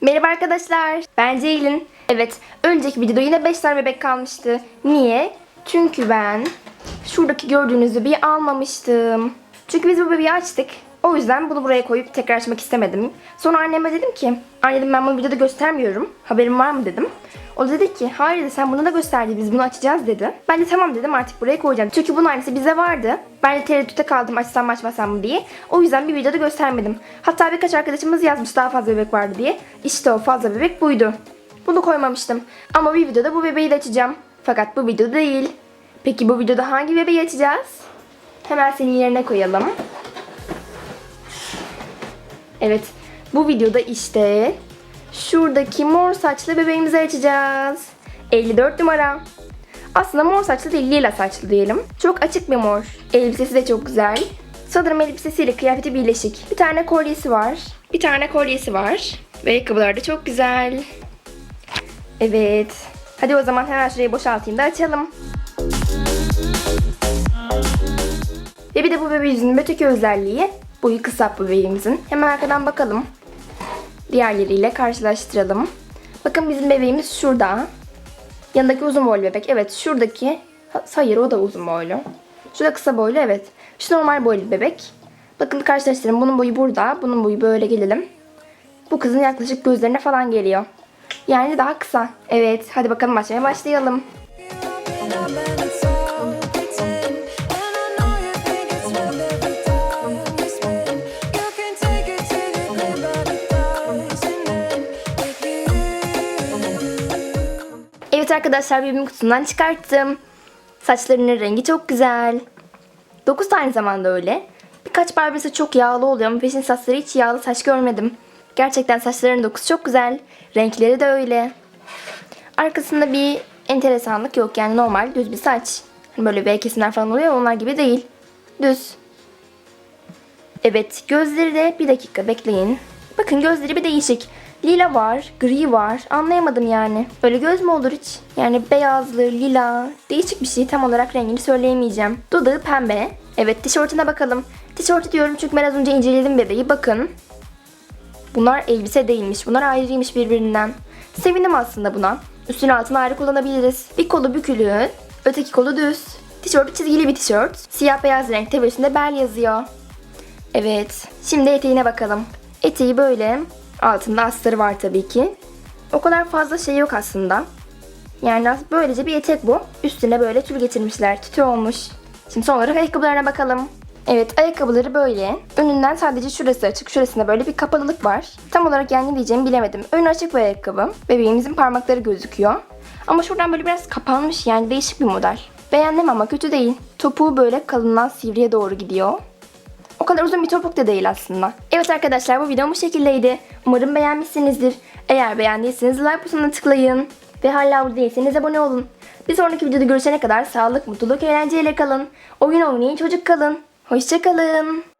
Merhaba arkadaşlar. Ben Ceylin. Evet, önceki videoda yine 5 tane bebek kalmıştı. Niye? Çünkü ben şuradaki gördüğünüz bebeği almamıştım. Çünkü biz bu bebeği açtık. O yüzden bunu buraya koyup tekrar açmak istemedim. Sonra anneme dedim ki, anne dedim ben bunu videoda göstermiyorum. Haberin var mı dedim. O dedi ki, hayır dedi sen bunu da gösterdi biz bunu açacağız dedi. Ben de tamam dedim artık buraya koyacağım. Çünkü bunun aynısı bize vardı. Ben de tereddütte kaldım açsam mı açmasam mı diye. O yüzden bir videoda göstermedim. Hatta birkaç arkadaşımız yazmış daha fazla bebek vardı diye. İşte o fazla bebek buydu. Bunu koymamıştım. Ama bir videoda bu bebeği de açacağım. Fakat bu videoda değil. Peki bu videoda hangi bebeği açacağız? Hemen senin yerine koyalım. Evet. Bu videoda işte şuradaki mor saçlı bebeğimizi açacağız. 54 numara. Aslında mor saçlı değil, lila saçlı diyelim. Çok açık bir mor. Elbisesi de çok güzel. Sanırım elbisesiyle kıyafeti birleşik. Bir tane kolyesi var. Bir tane kolyesi var. Ve ayakkabılar da çok güzel. Evet. Hadi o zaman hemen şurayı boşaltayım da açalım. Ve bir de bu bebeğimizin öteki özelliği boyu kısa bebeğimizin. Hemen arkadan bakalım. Diğerleriyle karşılaştıralım. Bakın bizim bebeğimiz şurada. Yanındaki uzun boylu bebek. Evet şuradaki. Ha, Hayır o da uzun boylu. Şurada kısa boylu evet. Şu normal boylu bebek. Bakın karşılaştırın. Bunun boyu burada. Bunun boyu böyle gelelim. Bu kızın yaklaşık gözlerine falan geliyor. Yani daha kısa. Evet hadi bakalım açmaya başlayalım. Evet arkadaşlar bebeğimin kutusundan çıkarttım. Saçlarının rengi çok güzel. 9 tane zamanda öyle. Birkaç barbesi çok yağlı oluyor ama peşin saçları hiç yağlı saç görmedim. Gerçekten saçlarının dokusu çok güzel. Renkleri de öyle. Arkasında bir enteresanlık yok yani normal düz bir saç. Hani böyle V kesimler falan oluyor onlar gibi değil. Düz. Evet gözleri de bir dakika bekleyin. Bakın gözleri bir değişik. Lila var, gri var. Anlayamadım yani. Böyle göz mü olur hiç? Yani beyazlı, lila. Değişik bir şey. Tam olarak rengini söyleyemeyeceğim. Dudağı pembe. Evet tişörtüne bakalım. Tişörtü diyorum çünkü ben az önce inceledim bebeği. Bakın. Bunlar elbise değilmiş. Bunlar ayrıymış birbirinden. Sevindim aslında buna. Üstünü altına ayrı kullanabiliriz. Bir kolu bükülü, öteki kolu düz. Tişörtü çizgili bir tişört. Siyah beyaz renkte ve üstünde bel yazıyor. Evet. Şimdi eteğine bakalım. Eteği böyle. Altında astarı var tabii ki. O kadar fazla şey yok aslında. Yani böylece bir etek bu. Üstüne böyle tül getirmişler. Tütü olmuş. Şimdi son olarak ayakkabılarına bakalım. Evet ayakkabıları böyle. Önünden sadece şurası açık. Şurasında böyle bir kapalılık var. Tam olarak yani ne diyeceğimi bilemedim. Önü açık bir ayakkabı. Bebeğimizin parmakları gözüküyor. Ama şuradan böyle biraz kapanmış yani değişik bir model. Beğendim ama kötü değil. Topuğu böyle kalından sivriye doğru gidiyor. Kadar uzun bir topuk da değil aslında. Evet arkadaşlar bu videom bu şekildeydi. Umarım beğenmişsinizdir. Eğer beğendiyseniz like butonuna tıklayın. Ve hala abone değilseniz abone olun. Bir sonraki videoda görüşene kadar sağlık, mutluluk, eğlenceyle kalın. Oyun oynayın, çocuk kalın. Hoşçakalın.